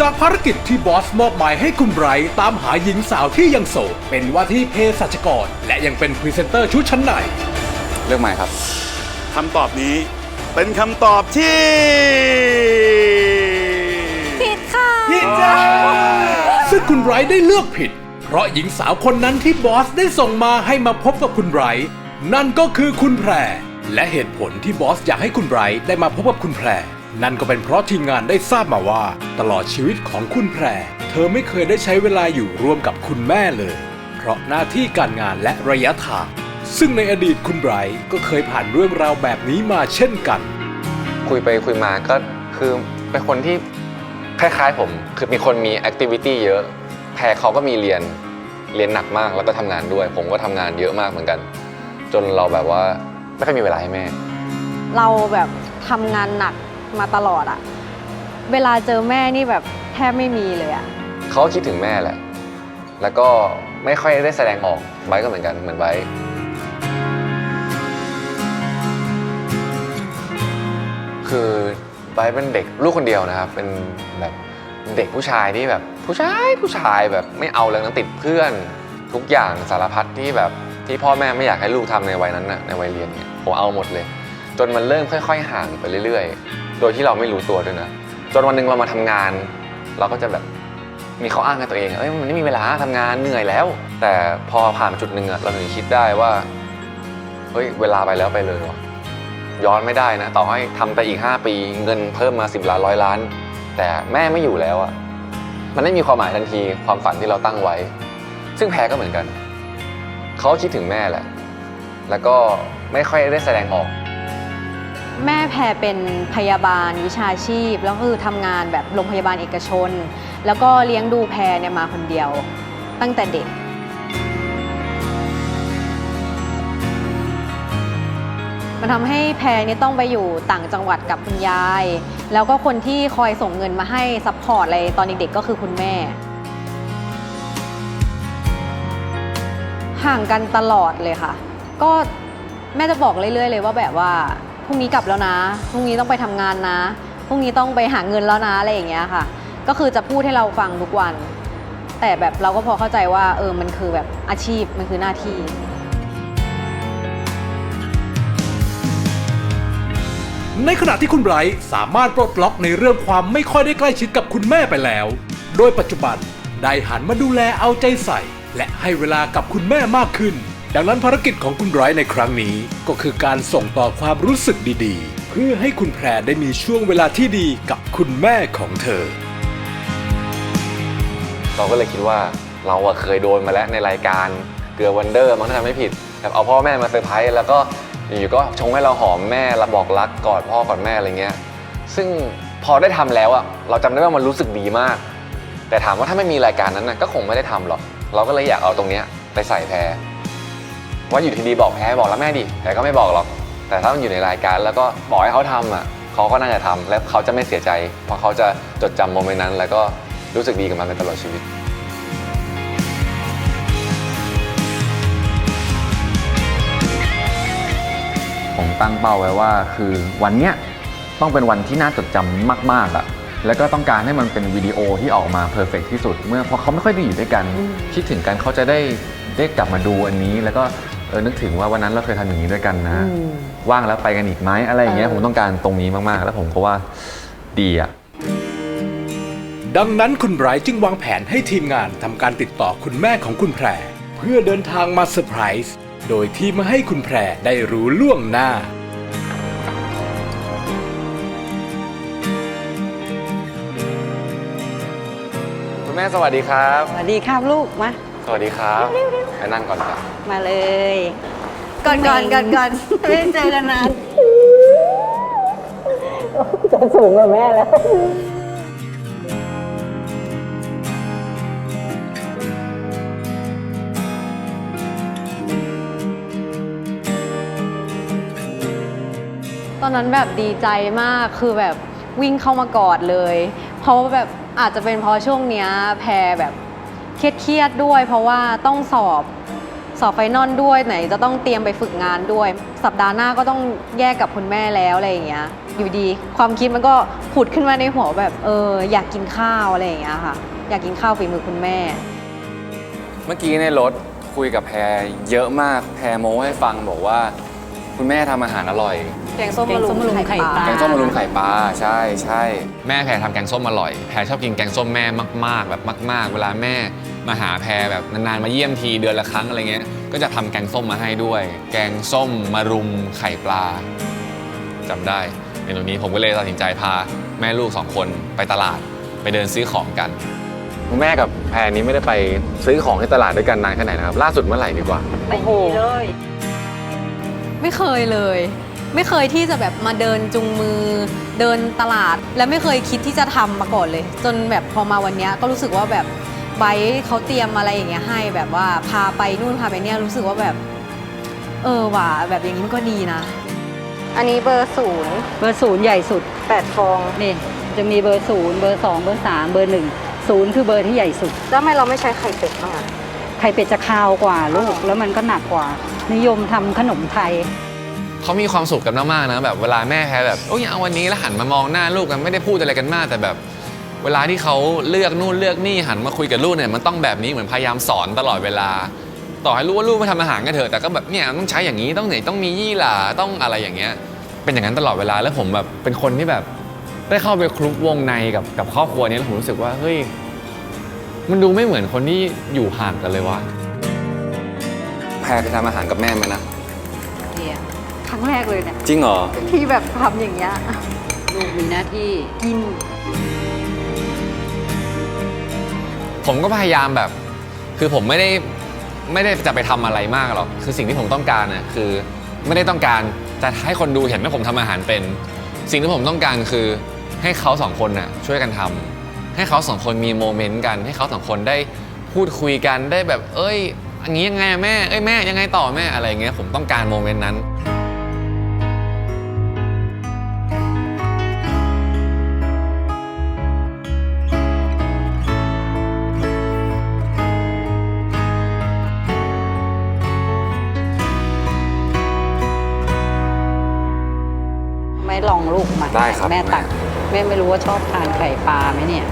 จากภารกิจที่บอสมอบหมายให้คุณไบรท์ตามหาหญิงสาวที่ยังโสดเป็นว่าที่เภสัชกร และยังเป็นพรีเซนเตอร์ชุดชั้นในเลือกใหม่ครับ คำตอบนี้เป็นคำตอบที่ผิดค่ะซึ่งคุณไบรท์ได้เลือกผิด เพราะหญิงสาวคนนั้นที่บอสได้ส่งมาให้มาพบกับคุณไบรท์นั่นก็คือคุณแพร และเหตุผลที่บอสอยากให้คุณไบรท์ได้มาพบกับคุณแพร นั่นก็เป็นเพราะทีมงานได้ทราบมาว่า ตลอดชีวิตของคุณแพร เธอไม่เคยได้ใช้เวลาอยู่ร่วมกับคุณแม่เลย เพราะหน้าที่การงานและระยะทาง ซึ่งในอดีตคุณไบรท์ก็เคยผ่านเรื่องราวแบบนี้มาเช่นกัน คุยไปคุยมาก็คือเป็นคนที่คล้ายๆผม คือมีคนมีแอคทิวิตี้เยอะ แพรเขาก็มีเรียนเรียนหนักมากแล้วก็ทำงานด้วย ผมก็ทำงานเยอะมากเหมือนกัน จนเราแบบว่าไม่ค่อยมีเวลาให้แม่ เราแบบทำงานหนัก มาตลอดอะเวลาเจอแม่นี่แบบแทบไม่มีเลยอะเขาคิดถึงแม่แหละ แล้วก็ไม่ค่อยได้แสดงออกไบร์ทก็เหมือนกันเหมือนไบร์ทคือไบร์ทเป็นเด็กลูกคนเดียวนะครับ เป็นแบบเด็กผู้ชายที่แบบผู้ชายผู้ชายแบบไม่เอาเลยนะติดเพื่อน ทุกอย่างสารพัดที่แบบที่พ่อแม่ไม่อยากให้ลูกทำในวัยนั้นนะในวัยเรียนเนี่ยผมเอาหมดเลย จนมันเริ่มค่อย ๆ ห่างไปเรื่อย ๆ โดยที่เราไม่รู้ตัวด้วยนะจนวันหนึ่งเรามาทำงาน เราก็จะแบบมีข้ออ้างกับตัวเองเอ้ยมันไม่มีเวลาทำงานเหนื่อยแล้ว แต่พอผ่านจุดหนึ่งอะเราถึงคิดได้ว่าเฮ้ยเวลาไปแล้วไปเลยวะย้อนไม่ได้นะ ต่อให้ทำไปอีก 5 ปีเงินเพิ่มมา 10ล้านร้อยล้าน แต่แม่ไม่อยู่แล้วอะมันไม่มีความหมายทันทีความฝันที่เราตั้งไว้ ซึ่งแพ้ก็เหมือนกัน เขาคิดถึงแม่แหละ แล้วก็ไม่ค่อยได้แสดงออก แม่แพรเป็นพยาบาลวิชาชีพ แล้วคือทำงานแบบโรงพยาบาลเอกชน แล้วก็เลี้ยงดูแพรเนี่ยมาคนเดียว ตั้งแต่เด็ก มันทำให้แพรเนี่ยต้องไปอยู่ต่างจังหวัดกับคุณยาย แล้วก็คนที่คอยส่งเงินมาให้ซัพพอร์ตอะไรตอนเด็กๆก็คือคุณแม่ห่างกันตลอดเลยค่ะ ก็แม่จะบอกเรื่อยๆเลยว่าแบบว่า รุ่งนี้กลับแล้วนะ พรุ่งนี้ต้องไปทำงานนะ พรุ่งนี้ต้องไปหาเงินแล้วนะอะไรอย่างเงี้ยค่ะ ก็คือจะพูดให้เราฟังทุกวัน แต่แบบเราก็พอเข้าใจว่าเออมันคือแบบอาชีพมันคือหน้าที่ในขณะที่คุณไบรท์สามารถปลดล็อกในเรื่องความไม่ค่อยได้ใกล้ชิดกับคุณแม่ไปแล้ว โดยปัจจุบันได้หันมาดูแลเอาใจใส่ และให้เวลากับคุณแม่มากขึ้น ดังนั้นภารกิจของคุณไรท์ในครั้งนี้ก็คือการส่งต่อความรู้สึกดีๆ เพื่อให้คุณแพรได้มีช่วงเวลาที่ดีกับคุณแม่ของเธอ เราก็เลยคิดว่าเราอะเคยโดนมาแล้วในรายการเกลือวันเดอร์มั้งถ้าจำไม่ผิดแบบเอาพ่อแม่มาเซอร์ไพรส์แล้วก็อยู่ๆก็ชงให้เราหอมแม่เราบอกรักกอดพ่อกอดแม่อะไรเงี้ย ซึ่งพอได้ทำแล้วอะเราจำได้ว่ามันรู้สึกดีมาก แต่ถามว่าถ้าไม่มีรายการนั้นนะก็คงไม่ได้ทำหรอก เราก็เลยอยากเอาตรงเนี้ยไปใส่แพร ว่าอยู่ดีๆบอกแพรบอกแล้วแม่ดิแต่ก็ไม่บอกหรอก แต่ถ้ามันอยู่ในรายการแล้วก็บอกให้เขาทำอะเขาก็น่าจะทำและเขาจะไม่เสียใจ เพราะเขาจะจดจำโมเมนต์นั้น แล้วก็รู้สึกดีกับมันไปตลอดชีวิตผมตั้งเป้าไว้ว่าคือวันเนี้ยต้องเป็นวันที่น่าจดจำมากๆอะแล้วก็ต้องการให้มันเป็นวิดีโอที่ออกมาเพอร์เฟกที่สุด เมื่อเพราะเขาไม่ค่อยได้อยู่ด้วยกันอืมคิดถึงกันเขาจะได้ได้กลับมาดูอันนี้ แล้วก็ เออนึกถึงว่าวันนั้นเราเคยทำอย่างนี้ด้วยกันนะ อืม ว่างแล้วไปกันอีกไหมอะไรอย่างเงี้ยเออผมต้องการตรงนี้มากๆ แล้วผมก็ว่าดีอะดังนั้นคุณไบรท์จึงวางแผนให้ทีมงานทำการติดต่อคุณแม่ของคุณแพร เพื่อเดินทางมาเซอร์ไพรส์โดยที่ไม่ให้คุณแพรได้รู้ล่วงหน้า คุณแม่สวัสดีครับ สวัสดีครับลูกมาสวัสดีครับ ไปนั่งก่อนครับมาเลย ก่อนก่อนก่อนก่อนไม่ได้เจอกันนานจะสูงกว่าแม่แล้ว ตอนนั้นแบบดีใจมากคือแบบวิ่งเข้ามากอดเลย เพราะว่าแบบอาจจะเป็นเพราะช่วงเนี้ยแพรแบบ เครียดๆด้วย เพราะว่าต้องสอบสอบไฟนอลด้วยไหนจะต้องเตรียมไปฝึกงานด้วย สัปดาห์หน้าก็ต้องแยกกับคุณแม่แล้วอะไรอย่างเงี้ยอยู่ดี ความคิดมันก็ผุดขึ้นมาในหัวแบบเอออยากกินข้าวอะไรอย่างเงี้ยค่ะ อยากกินข้าวฝีมือคุณแม่ เมื่อกี้ในรถคุยกับแพรเยอะมากแพรโม้ให้ฟังบอกว่า คุณแม่ทำอาหารอร่อย แกงส้มมะรุมไข่ปลา แกงส้มมะรุมไข่ปลาใช่ใช่แม่แพรทำแกงส้มอร่อย แพรชอบกินแกงส้มแม่มาก ๆ แบบมาก ๆ เวลาแม่ มาหาแพรแบบนานๆมาเยี่ยมทีเดือนละครั้งอะไรเงี้ย ก็จะทำแกงส้มมาให้ด้วย แกงส้มมะรุมไข่ปลาจำได้เมนูนี้ผมก็เลยตัดสินใจพาแม่ลูกสองคนไปตลาดไปเดินซื้อของกันคุณแม่กับแพรนี้ไม่ได้ไปซื้อของที่ตลาดด้วยกันนานแค่ไหนนะครับ ล่าสุดเมื่อไหร่ดีกว่าโอ้โหไม่เคยเลย ไม่เคยที่จะแบบมาเดินจุงมือ เดินตลาด และไม่เคยคิดที่จะทำมาก่อนเลย จนแบบพอมาวันเนี้ยก็รู้สึกว่าแบบ ไบร์ทเขาเตรียมอะไรอย่างเงี้ยให้แบบว่าพาไปนู่นพาไปเนี่ยรู้สึกว่าแบบ เออว่ะแบบอย่างนี้มันก็ดีนะ อันนี้เบอร์ศูนย์เบอร์ศูนย์ใหญ่สุด แปดฟอง นี่ จะมีเบอร์ศูนย์เบอร์สองเบอร์สามเบอร์หนึ่งศูนย์คือเบอร์ที่ใหญ่สุด แล้วทำไมเราไม่ใช้ไข่เป็ดบ้างอะ ไข่เป็ดจะคาวกว่าลูก แล้วมันก็หนักกว่า นิยมทำขนมไทย เขามีความสุขกันมากๆนะแบบเวลาแม่แพ้แบบโอ้ยเอาวันนี้แล้วหันมามองหน้าลูกกันไม่ได้พูดอะไรกันมากแต่แบบ เวลาที่เขาเลือกนู่นเลือกนี่หันมาคุยกับลูกเนี่ยมันต้องแบบนี้เหมือนพยายามสอนตลอดเวลา ต่อให้รู้ว่าลูกไม่ทำอาหารกันเถอะแต่ก็แบบเนี่ยต้องใช้อย่างนี้ต้องไหนต้องมียี่หร่าต้องอะไรอย่างเงี้ยเป็นอย่างนั้นตลอดเวลาแล้วผมแบบเป็นคนที่แบบได้เข้าไปคลุกวงในกับกับครอบครัวนี้แล้วผมรู้สึกว่าเฮ้ยมันดูไม่เหมือนคนที่อยู่ห่างกันเลยวะแพรไปทำอาหารกับแม่ไหมนะเนี่ยครั้งแรกเลยเนี่ยจริงเหรอที่แบบทำอย่างเงี้ยลูกมีหน้าที่กิน ผมก็พยายามแบบ คือผมไม่ได้ไม่ได้จะไปทำอะไรมากหรอกคือสิ่งที่ผมต้องการน่ะคือไม่ได้ต้องการจะให้คนดูเห็นว่าผมทำอาหารเป็น สิ่งที่ผมต้องการคือให้เขาสองคนน่ะช่วยกันทำให้เขาสองคนมีโมเมนต์กัน ให้เขาสองคนได้พูดคุยกันได้แบบ เอ้ยอันนี้ยังไงแม่เอ้ยแม่ยังไงต่อแม่อะไรเงี้ยผมต้องการโมเมนต์นั้น ลองลูกมาได้ครับแม่ตัก แม่ไม่รู้ว่าชอบทานไข่ปลาไหมเนี่ย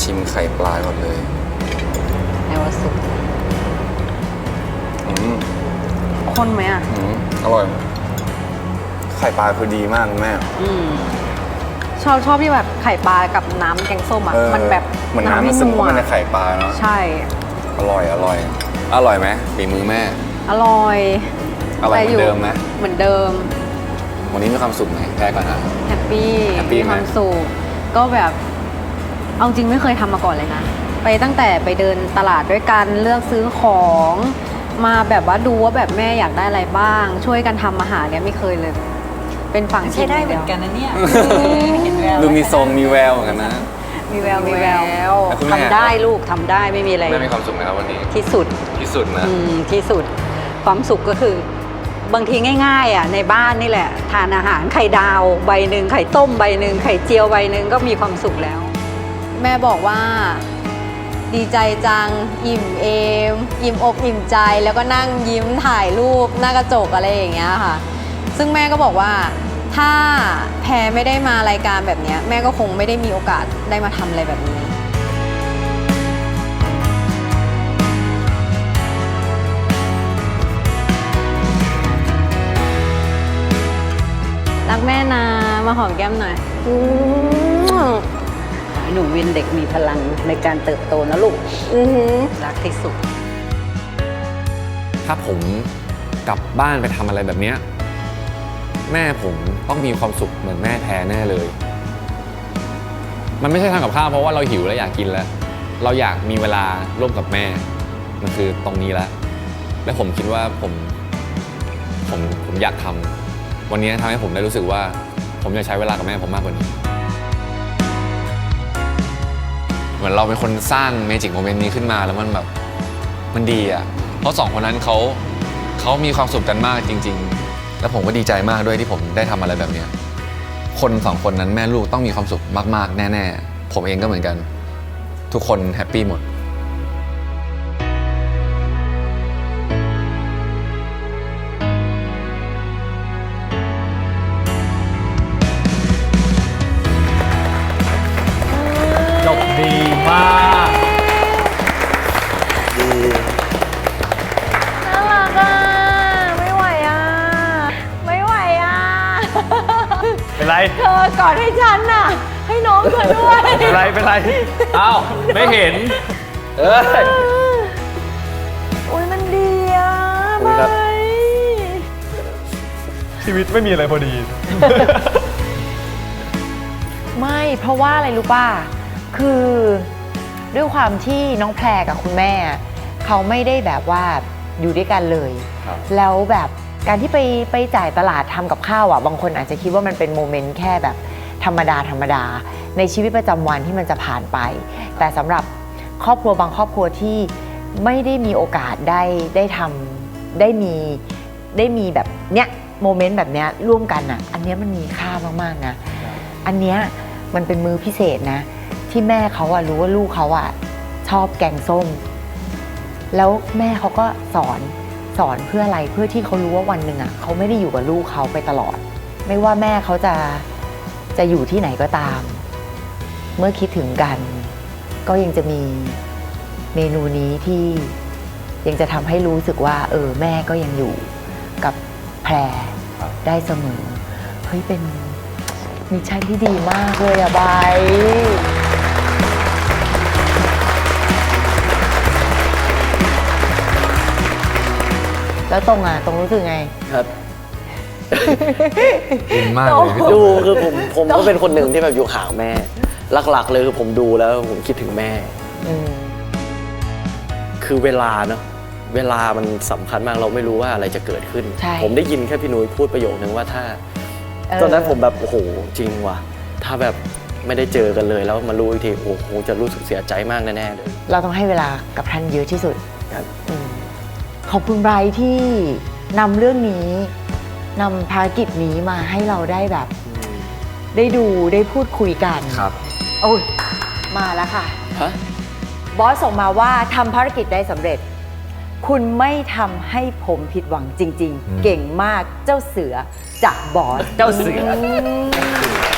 ชิมไข่ปลาก่อนเลยแม่ว่าสุกอืมคนไหมอะ อืมอร่อย ไข่ปลาคือดีมากแม่ อืมชอบชอบที่แบบไข่ปลากับน้ำแกงส้มอะ เออมันแบบเหมือนน้ำมันซึมเข้าไปในไข่ปลาเนาะ ใช่ อร่อยอร่อย อร่อยไหมฝีมือแม่ อร่อยอร่อยเหมือนเดิมไหม เหมือนเดิม วันนี้มีความสุขไหมแพ้ก่อนนะแฮ ปปี้แฮปปี้มีไหมความสุข ก็แบบเอาจริงไม่เคยทำมาก่อนเลยนะ ไปตั้งแต่ไปเดินตลาดด้วยกันเลือกซื้อของ มาแบบว่าดูว่าแบบแม่อยากได้อะไรบ้าง ช่วยกันทำอาหารเนี่ยไม่เคยเลย เป็นฝั่งใช้ได้เหมือนกันนะเนี่ยเห็นแววดูมีทรงมีแววเหมือนกันนะ มีแววมีแววแต่คุณแม่ ทำได้ลูกทำได้ไม่มีอะไรแม่มีความสุขไหมครับวันนี้ ที่สุดที่สุดนะ อืมที่สุด ความสุขก็คือ บางทีง่ายๆอะในบ้านนี่แหละ ทานอาหารไข่ดาวใบหนึ่งไข่ต้มใบหนึ่งไข่เจียวใบหนึ่งก็มีความสุขแล้ว แม่บอกว่าดีใจจัง อิ่มเอม อิ่มอกอิ่มใจแล้วก็นั่งยิ้มถ่ายรูปหน้ากระจกอะไรอย่างเงี้ยค่ะ ซึ่งแม่ก็บอกว่าถ้าแพรไม่ได้มารายการแบบนี้แม่ก็คงไม่ได้มีโอกาสได้มาทำอะไรแบบนี้ แม่นะมาหอมแก้มหน่อยอื้อหนูวินเด็กมีพลังในการเติบโตนะลูกอือหือรักที่สุด ถ้าผมกลับบ้านไปทำอะไรแบบเนี้ยแม่ผมต้องมีความสุขเหมือนแม่แพ้แน่เลย มันไม่ใช่ทำกับข้าวเพราะว่าเราหิวแล้วอยากกินแล้ว เราอยากมีเวลาร่วมกับแม่ มันคือตรงนี้แล้วและผมคิดว่าผมผมผมอยากทำ วันนี้ทำให้ผมได้รู้สึกว่า ผมอยากใช้เวลากับแม่ผมมากกว่านี้ เหมือนเราเป็นคนสร้างเมจิกโมเมนต์นี้ขึ้นมาแล้วมันแบบมันดีอะ เพราะสองคนนั้นเขาเขามีความสุขกันมากจริง ๆ แล้วผมก็ดีใจมากด้วยที่ผมได้ทำอะไรแบบเนี้ยคนสองคนนั้นแม่ลูกต้องมีความสุขมาก ๆ แน่ ๆ ผมเองก็เหมือนกัน ทุกคนแฮปปี้หมด เป็นไรเธอกอดให้ฉันน่ะ ให้น้องเธอด้วยเป็นไรเป็นไรอ้าวไม่เห็น เอ้ยอุ้ยมันดีอะไปชีวิตไม่มีอะไรพอดี ไม่เพราะว่าอะไรรู้ป่ะ คือด้วยความที่น้องแพรกับคุณแม่ เขาไม่ได้แบบว่าอยู่ด้วยกันเลยแล้วแบบ การที่ไปไปจ่ายตลาดทำกับข้าวอะบางคนอาจจะคิดว่ามันเป็นโมเมนต์แค่แบบธรรมดาธรรมดา ในชีวิตประจำวันที่มันจะผ่านไป แต่สำหรับครอบครัวบางครอบครัวที่ไม่ได้มีโอกาสได้ได้ทำได้มีได้มีแบบเนี้ยโมเมนต์แบบเนี้ยร่วมกันอะ อันเนี้ยมันมีค่ามากๆนะ อันเนี้ยมันเป็นมือพิเศษนะ ที่แม่เขาอะรู้ว่าลูกเขาอะชอบแกงส้ม แล้วแม่เขาก็สอน สอนเพื่ออะไรเพื่อที่เขารู้ว่าวันหนึ่งอะเขาไม่ได้อยู่กับลูกเขาไปตลอด ไม่ว่าแม่เขาจะจะอยู่ที่ไหนก็ตาม เมื่อคิดถึงกัน ก็ยังจะมีเมนูนี้ที่ยังจะทำให้รู้สึกว่า เออแม่ก็ยังอยู่กับแพรได้เสมอ เฮ้ยเป็นมิชชั่นที่ดีมากเลยอะบ แล้วตรงอะตรงรู้สึกไง ครับอินมากเลยพี่ดูโตคือผมผมก็เป็นคนหนึ่งที่แบบอยู่ห่างแม่ หลักๆ เลยคือผมดูแล้วผมคิดถึงแม่ อืมคือเวลาเนาะเวลามันสำคัญมากเราไม่รู้ว่าอะไรจะเกิดขึ้น ใช่ ผมได้ยินแค่พี่นุ้ยพูดประโยคนึงว่าถ้าเออตอนนั้นผมแบบ โอ้โห จริงว่ะ ถ้าแบบไม่ได้เจอกันเลยแล้วมารู้อีกที โอ้โห จะรู้สึกเสียใจมากแน่ ๆ เลย เราต้องให้เวลากับท่านเยอะที่สุดครับ อืม ขอบคุณไบรท์ที่นำเรื่องนี้นำภารกิจนี้มาให้เราได้แบบ ได้ดูได้พูดคุยกันครับ โอ้ยมาแล้วค่ะ ฮะ บอสส่งมาว่าทำภารกิจได้สำเร็จ คุณไม่ทำให้ผมผิดหวังจริง อืม ๆ เก่งมากเจ้าเสือจากบอส เจ้าเสือ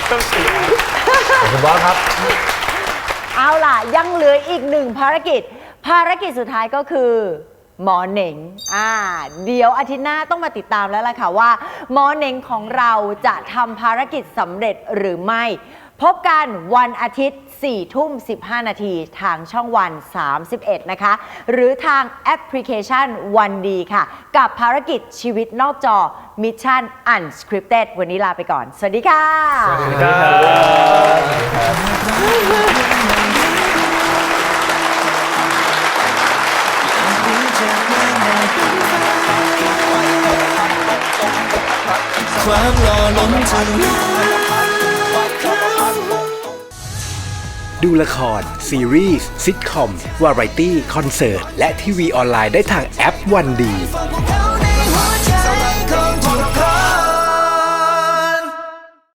ขอบคุณบอสครับ เอาล่ะ ยังเหลืออีกหนึ่งภารกิจ ภารกิจสุดท้ายก็คือ หมอเหน่งอ่าเดี๋ยวอาทิตย์หน้าต้องมาติดตามแล้วล่ะค่ะว่า หมอเหน่งของเราจะทำภารกิจสำเร็จหรือไม่ พบกันวันอาทิตย์4ทุ่ม 15 นาทีทางช่องวัน 31 นะคะ หรือทางแอปพลิเคชันวันดีค่ะ กับภารกิจชีวิตนอกจอ Mission Unscripted วันนี้ลาไปก่อน สวัสดีค่ะ สวัสดีครับ ความหล่อล้นถึงดูละคร ซีรีส์ซิทคอม วาไรตี้ คอนเสิร์ต และทีวีออนไลน์ได้ทางแอปวันดี